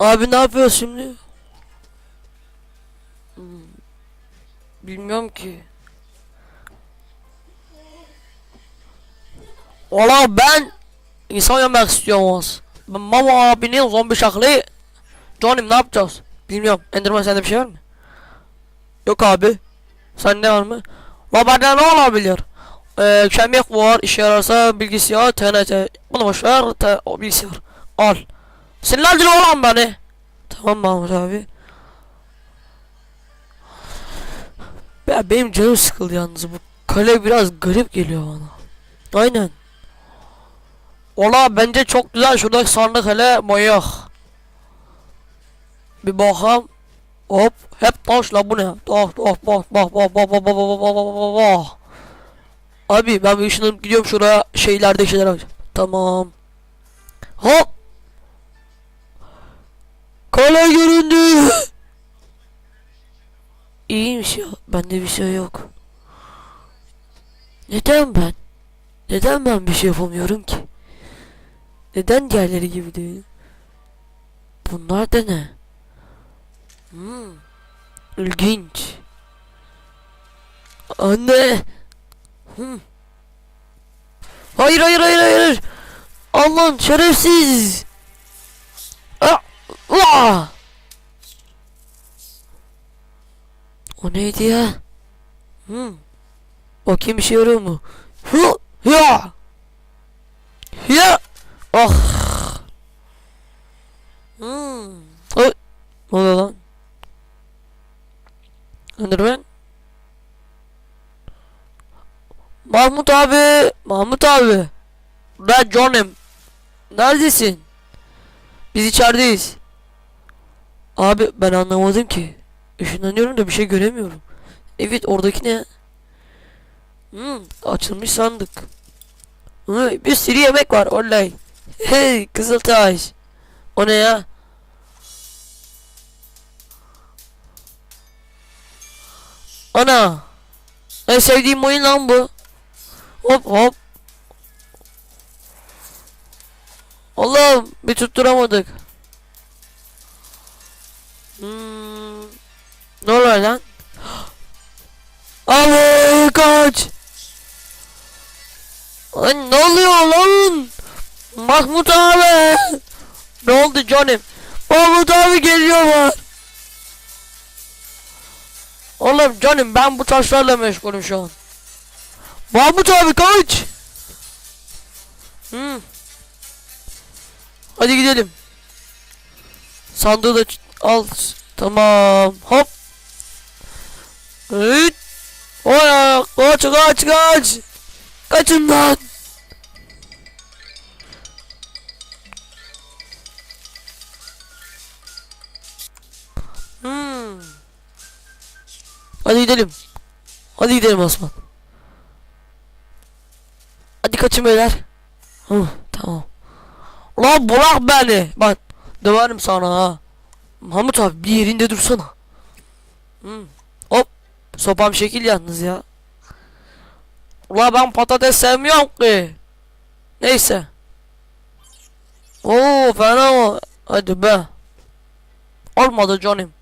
Abi ne yapıyoruz şimdi? Bilmiyorum ki. Valla ben insan yemek istiyorum az. Ben Mama abinin zombi şaklı. Johnny'm ne yapacağız? Bilmiyorum. Enderman sende bir şey var mı? Yok abi. Sende var mı? La bende ne olabilir? Ee, kemik var, işe yararsa bilgisayar, TNT. Bunu boş ver, te- o bilgisayar. Al. Sinirlendir olan beni. Tamam Mahmut abi. Ya benim canım sıkıldı yalnız bu kale biraz garip geliyor bana. Aynen. Ola bence çok güzel şuradaki sandık hele manyak. Bir bakam. Hop hep taş la bu ne? Taş taş taş taş taş taş taş taş taş. Abi ben bir ışınlanıp gidiyorum şuraya şeylerde şeyler alacağım. Tamam. Hop. Kale göründü. İyiymiş ya. Bende bir şey yok. Neden ben? Neden ben bir şey yapamıyorum ki? Neden diğerleri gibi değil? Bunlar da ne? Hmm. İlginç. Anne. Hmm. Hayır hayır hayır hayır. Allah'ın şerefsiz. Vah. O neydi ya? Hmm. Bakayım bir şey yarıyor mu? Hı. Ya. Ya. Ah. Hmm. Ay. Ne oluyor lan? Enderman? Mahmut abi. Mahmut abi. Ben John'im. Neredesin? Biz içerideyiz. Abi ben anlamadım ki. Işınlanıyorum da bir şey göremiyorum. Evet oradaki ne? Hmm, açılmış sandık. Bir sürü yemek var olay. Hey Kızıltaş. O ne ya? Ana. En sevdiğim oyun lan bu. Hop hop. Allah'ım bir tutturamadık. Hmm. Ne oluyor lan? Abi kaç. Lan ne oluyor lan? Mahmut abi. Ne oldu canım? Mahmut abi geliyorlar. Oğlum canım ben bu taşlarla meşgulüm şu an. Mahmut abi kaç. Hmm. Hadi gidelim. Sandığı da al. Tamam. Hop. Evet. Oya kaç kaç kaç. Kaçın lan. Hmm. Hadi gidelim. Hadi gidelim Osman. Hadi kaçın beyler. Hı, tamam. Ulan bırak beni. Bak döverim sana ha. Mahmut abi bir yerinde dursana. Hı. Hop. Sopam şekil yalnız ya. Ulan ben patates sevmiyorum ki. Neyse. Oo fena o. Hadi be. Olmadı canım.